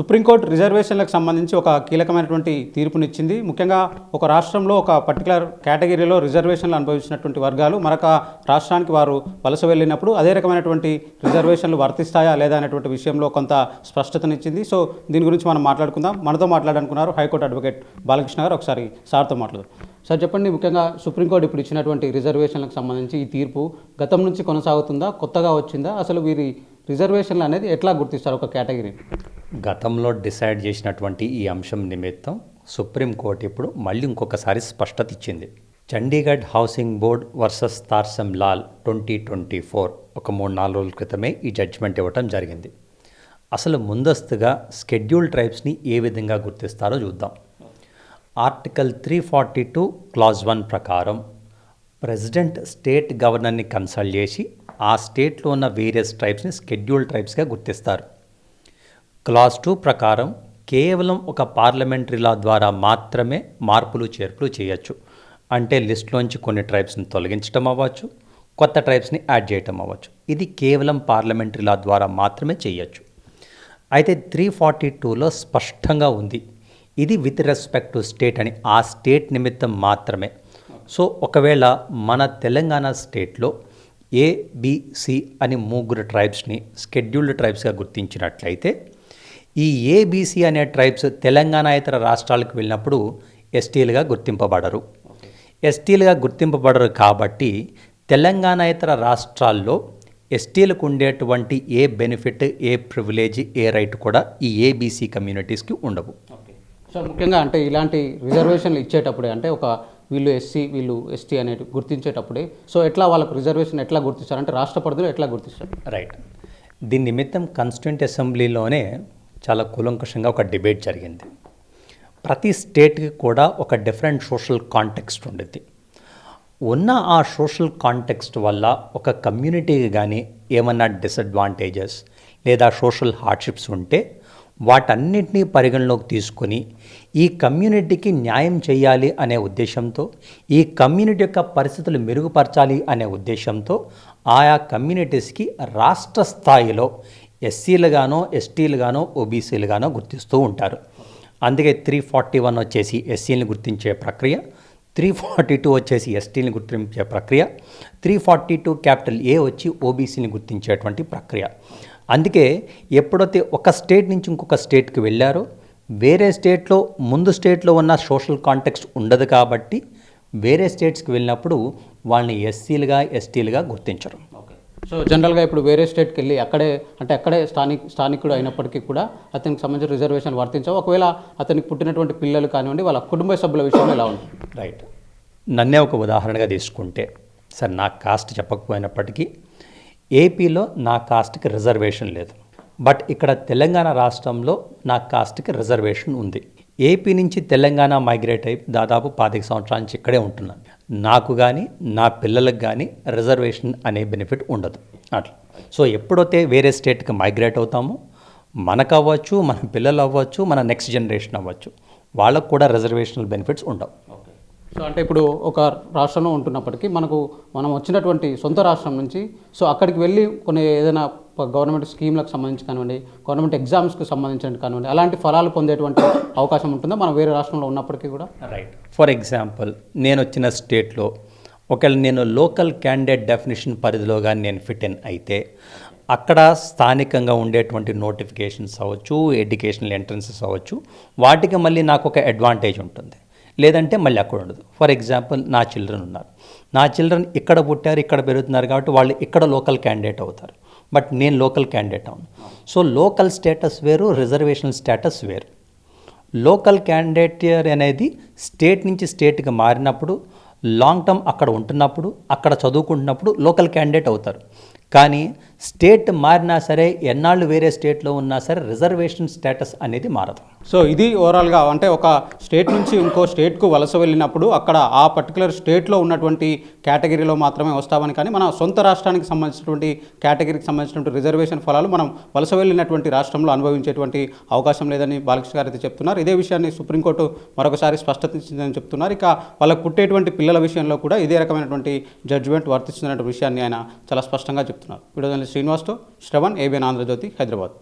Supreme court రిజర్వేషన్లకు సంబంధించి ఒక కీలకమైనటువంటి తీర్పునిచ్చింది. ముఖ్యంగా ఒక రాష్ట్రంలో ఒక పర్టికులర్ కేటగిరీలో రిజర్వేషన్లు అనుభవించినటువంటి వర్గాలు మరొక రాష్ట్రానికి వారు వలస వెళ్ళినప్పుడు అదే రకమైనటువంటి రిజర్వేషన్లు వర్తిస్తాయా లేదా అనేటువంటి విషయంలో కొంత స్పష్టతనిచ్చింది. సో దీని గురించి మనం మాట్లాడుకుందాం. మనతో మాట్లాడాలనుకున్నారు హైకోర్టు అడ్వకేట్ బాలకృష్ణ గారు. ఒకసారి సార్తో మాట్లాడదాం సార్ చెప్పండి. ముఖ్యంగా సుప్రీంకోర్టు ఇప్పుడు ఇచ్చినటువంటి రిజర్వేషన్లకు సంబంధించి ఈ తీర్పు గతం నుంచి కొనసాగుతుందా? కొత్తగా వచ్చిందా? అసలు వీరి రిజర్వేషన్లు అనేది ఎట్లా గుర్తిస్తారు ఒక కేటగిరీ గతంలో డిసైడ్ చేసినటువంటి ఈ అంశం నిమిత్తం సుప్రీంకోర్టు ఇప్పుడు మళ్ళీ ఇంకొకసారి స్పష్టత ఇచ్చింది. Chandigarh housing board versus Tarsem Lal twenty twenty four ఒక మూడు నాలుగు రోజుల క్రితమే ఈ జడ్జిమెంట్ ఇవ్వటం జరిగింది. అసలు ముందస్తుగా స్కెడ్యూల్ ట్రైబ్స్ని ఏ విధంగా గుర్తిస్తారో చూద్దాం. Article three forty two clause one ప్రకారం ప్రెసిడెంట్ స్టేట్ గవర్నర్ని కన్సల్ట్ చేసి ఆ స్టేట్లో ఉన్న వేరియస్ ట్రైబ్స్ని స్కెడ్యూల్ ట్రైబ్స్గా గుర్తిస్తారు. క్లాస్ టూ ప్రకారం కేవలం ఒక పార్లమెంటరీ లా ద్వారా మాత్రమే మార్పులు చేర్పులు చేయొచ్చు. అంటే లిస్ట్లోంచి కొన్ని ట్రైబ్స్ని తొలగించడం అవ్వచ్చు కొత్త ట్రైబ్స్ని యాడ్ చేయటం అవ్వచ్చు. ఇది కేవలం పార్లమెంటరీ లా ద్వారా మాత్రమే చేయొచ్చు. అయితే త్రీ ఫార్టీ టూలో స్పష్టంగా ఉంది. ఇది విత్ రెస్పెక్ట్ టు స్టేట్ అని ఆ స్టేట్ నిమిత్తం మాత్రమే. సో ఒకవేళ మన తెలంగాణ స్టేట్లో ఏబిసి అని ముగ్గురు ట్రైబ్స్ని స్కెడ్యూల్డ్ ట్రైబ్స్గా గుర్తించినట్లయితే ఈ ఏబిసి అనే ట్రైబ్స్ తెలంగాణ ఇతర రాష్ట్రాలకు వెళ్ళినప్పుడు ఎస్టీలుగా గుర్తింపబడరు. ఎస్టీలుగా గుర్తింపబడరు కాబట్టి తెలంగాణ ఇతర రాష్ట్రాల్లో ఎస్టీలకు ఉండేటువంటి ఏ బెనిఫిట్ ఏ ప్రివిలేజ్ ఏ రైట్ కూడా ఈ ఏబీసీ కమ్యూనిటీస్కి ఉండవు. సో ముఖ్యంగా అంటే ఇలాంటి రిజర్వేషన్లు ఇచ్చేటప్పుడే అంటే ఒక వీళ్ళు ఎస్సీ వీళ్ళు ఎస్టీ అనేది గుర్తించేటప్పుడే సో ఎట్లా వాళ్ళకు రిజర్వేషన్ ఎట్లా గుర్తిస్తారు? అంటే రాష్ట్ర పరిధిలో ఎట్లా గుర్తిస్తారు? రైట్. దీని నిమిత్తం కాన్స్టిట్యూంట్ అసెంబ్లీలోనే చాలా కూలంకషంగా ఒక డిబేట్ జరిగింది. ప్రతి స్టేట్కి కూడా ఒక డిఫరెంట్ సోషల్ కాంటెక్స్ట్ ఉండేది. ఉన్న ఆ సోషల్ కాంటెక్స్ట్ వల్ల ఒక కమ్యూనిటీకి కానీ ఏమన్నా డిసడ్వాంటేజెస్ లేదా సోషల్ హార్డ్షిప్స్ ఉంటే వాటన్నిటినీ పరిగణలోకి తీసుకొని ఈ కమ్యూనిటీకి న్యాయం చేయాలి అనే ఉద్దేశంతో ఈ కమ్యూనిటీ యొక్క పరిస్థితులు మెరుగుపరచాలి అనే ఉద్దేశంతో ఆయా కమ్యూనిటీస్కి రాష్ట్ర స్థాయిలో ఎస్సీలుగానో ఎస్టీలుగానో ఓబీసీలుగానో గుర్తిస్తూ ఉంటారు. అందుకే త్రీ ఫార్టీ వన్ వచ్చేసి ఎస్సీని గుర్తించే ప్రక్రియ త్రీ ఫార్టీ టూ వచ్చేసి ఎస్టీని గుర్తించే ప్రక్రియ three forty two capital A వచ్చి ఓబీసీని గుర్తించేటువంటి ప్రక్రియ. అందుకే ఎప్పుడైతే ఒక స్టేట్ నుంచి ఇంకొక స్టేట్కి వెళ్ళారో వేరే స్టేట్లో ముందు స్టేట్లో ఉన్న సోషల్ కాంటెక్స్ట్ ఉండదు కాబట్టి వేరే స్టేట్స్కి వెళ్ళినప్పుడు వాళ్ళని ఎస్సీలుగా ఎస్టీలుగా గుర్తించరు. సో జనరల్గా ఇప్పుడు వేరే స్టేట్కి వెళ్ళి అక్కడే అంటే అక్కడే స్థానిక స్థానికుడు అయినప్పటికీ కూడా అతనికి సంబంధించిన రిజర్వేషన్ వర్తించవు. ఒకవేళ అతనికి పుట్టినటువంటి పిల్లలు కానివ్వండి వాళ్ళ కుటుంబ సభ్యుల విషయంలో ఎలా ఉంటుంది? రైట్ నన్నే ఒక ఉదాహరణగా తీసుకుంటే సార్ నా కాస్ట్ చెప్పకపోయినప్పటికీ ఏపీలో నా కాస్ట్కి రిజర్వేషన్ లేదు. బట్ ఇక్కడ తెలంగాణ రాష్ట్రంలో నా కాస్ట్కి రిజర్వేషన్ ఉంది. ఏపీ నుంచి తెలంగాణ మైగ్రేట్ అయి దాదాపు పాతిక సంవత్సరాల నుంచి ఇక్కడే ఉంటున్నాను నాకు కానీ నా పిల్లలకు కానీ రిజర్వేషన్ అనే బెనిఫిట్ ఉండదు. అట్లా. సో ఎప్పుడైతే వేరే స్టేట్కి మైగ్రేట్ అవుతామో మనకు అవ్వచ్చు మన పిల్లలు అవ్వచ్చు మన నెక్స్ట్ జనరేషన్ అవ్వచ్చు వాళ్ళకు కూడా రిజర్వేషనల్ బెనిఫిట్స్ ఉండవు. అంటే ఇప్పుడు ఒక రాష్ట్రంలో ఉంటున్నప్పటికీ మనకు మనం వచ్చినటువంటి సొంత రాష్ట్రం నుంచి సో అక్కడికి వెళ్ళి కొన్ని ఏదైనా గవర్నమెంట్ స్కీమ్లకు సంబంధించి కానివ్వండి గవర్నమెంట్ ఎగ్జామ్స్కి సంబంధించి కానివ్వండి అలాంటి ఫలాలు పొందేటువంటి అవకాశం ఉంటుందా మనం వేరే రాష్ట్రంలో ఉన్నప్పటికీ కూడా? రైట్ ఫర్ ఎగ్జాంపుల్ నేను వచ్చిన స్టేట్లో ఒకవేళ నేను లోకల్ క్యాండిడేట్ డెఫినేషన్ పరిధిలో కానీ నేను ఫిట్ ఇన్ అయితే అక్కడ స్థానికంగా ఉండేటువంటి నోటిఫికేషన్స్ అవ్వచ్చు ఎడ్యుకేషనల్ ఎంట్రన్సెస్ అవ్వచ్చు వాటికి మళ్ళీ నాకు ఒక అడ్వాంటేజ్ ఉంటుంది. లేదంటే మళ్ళీ అక్కడ ఉండదు. ఫర్ ఎగ్జాంపుల్ నా చిల్డ్రన్ ఉన్నారు. నా చిల్డ్రన్ ఇక్కడ పుట్టారు ఇక్కడ పెరుగుతున్నారు కాబట్టి వాళ్ళు ఇక్కడ లోకల్ క్యాండిడేట్ అవుతారు. బట్ నేను లోకల్ క్యాండిడేట్ అవును. సో లోకల్ స్టేటస్ వేరు రిజర్వేషన్ స్టేటస్ వేరు. లోకల్ క్యాండిడేట్ అనేది స్టేట్ నుంచి స్టేట్కి మారినప్పుడు లాంగ్ టర్మ్ అక్కడ ఉంటున్నప్పుడు అక్కడ చదువుకుంటున్నప్పుడు లోకల్ క్యాండిడేట్ అవుతారు. కానీ స్టేట్ మారినా సరే ఎన్నాళ్ళు వేరే స్టేట్లో ఉన్నా సరే రిజర్వేషన్ స్టేటస్ అనేది మారదు. సో ఇది ఓవరాల్గా అంటే ఒక స్టేట్ నుంచి ఇంకో స్టేట్కు వలస వెళ్ళినప్పుడు అక్కడ ఆ పర్టికులర్ స్టేట్లో ఉన్నటువంటి కేటగిరీలో మాత్రమే వస్తామని కానీ మన సొంత రాష్ట్రానికి సంబంధించినటువంటి కేటగిరీకి సంబంధించినటువంటి రిజర్వేషన్ ఫలాలు మనం వలస వెళ్ళినటువంటి రాష్ట్రంలో అనుభవించేటువంటి అవకాశం లేదని బాలకృష్ణ గారు అయితే చెప్తున్నారు. ఇదే విషయాన్ని సుప్రీంకోర్టు మరొకసారి స్పష్టత ఇచ్చిందని చెప్తున్నారు. ఇక వాళ్ళకు పుట్టేటువంటి పిల్లల విషయంలో కూడా ఇదే రకమైనటువంటి జడ్జిమెంట్ వర్తిస్తున్నటువంటి విషయాన్ని ఆయన చాలా స్పష్టంగా చెప్తున్నారు. వీడియో శ్రీనివాస్తో శ్రవణ్ ఏబిఎన్ ఆంధ్రజ్యోతి హైదరాబాద్.